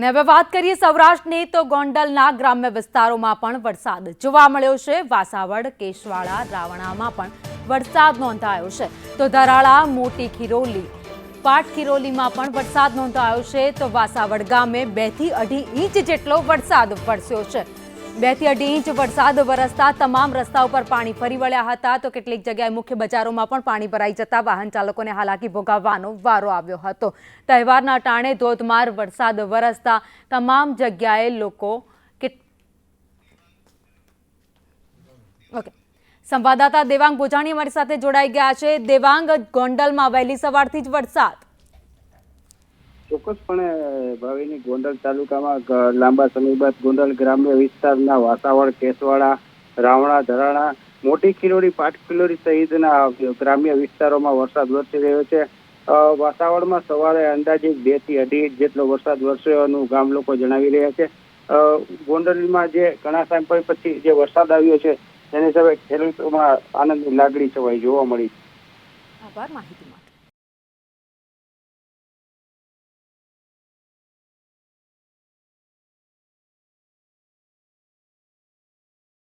અને હવે વાત કરીએ સૌરાષ્ટ્રની, તો ગોંડલના ગ્રામ્ય વિસ્તારોમાં પણ વરસાદ જોવા મળ્યો છે. વાસાવડ, કેશવાળા, રાવણામાં પણ વરસાદ નોંધાયો છે. તો ધરાળા, મોટી ખીરોલી, પાટ ખીરોલીમાં પણ વરસાદ નોંધાયો છે. તો વાસાવડ ગામે બેથી અઢી ઇંચ જેટલો વરસાદ વરસ્યો છે. બેથી અઢી ઇંચ વરસાદ વરસતા તમામ રસ્તા ઉપર પાણી ફરી વળ્યા હતા. તો કેટલીક જગ્યાએ મુખ્ય બજારોમાં પણ પાણી ભરાઈ જતા વાહન ચાલકોને હાલાકી ભોગાવવાનો વારો આવ્યો હતો. તહેવારના ટાણે ધોધમાર વરસાદ વરસતા તમામ જગ્યાએ લોકો ઓકે. સંવાદદાતા દેવાંગ ભોજાણી અમારી સાથે જોડાઈ ગયા છે. દેવાંગ ગોંડલમાં વહેલી સવારથી જ વરસાદ. ચોક્કસપણે ભાવિની ગોંડલ તાલુકામાં લાંબા સમય બાદ ગોંડલ ગ્રામ્ય વિસ્તારના વાસાવળ કેસવાડા રાવણા ધરાણા મોટી ખીલોડી પાટ ખિલોરી સહિતના ગ્રામ્ય વિસ્તારોમાં વરસાદ વરસી રહ્યો છે. અ, સવારે અંદાજે બેથી અઢી ઇંચ જેટલો વરસાદ વરસ્યોનું ગામ લોકો જણાવી રહ્યા છે. ગોંડલમાં જે ઘણા સમય પછી જે વરસાદ આવ્યો છે તેની સામે ખેડૂતોમાં આનંદની લાગણી છવાઈ જોવા મળી. આભાર માહિતી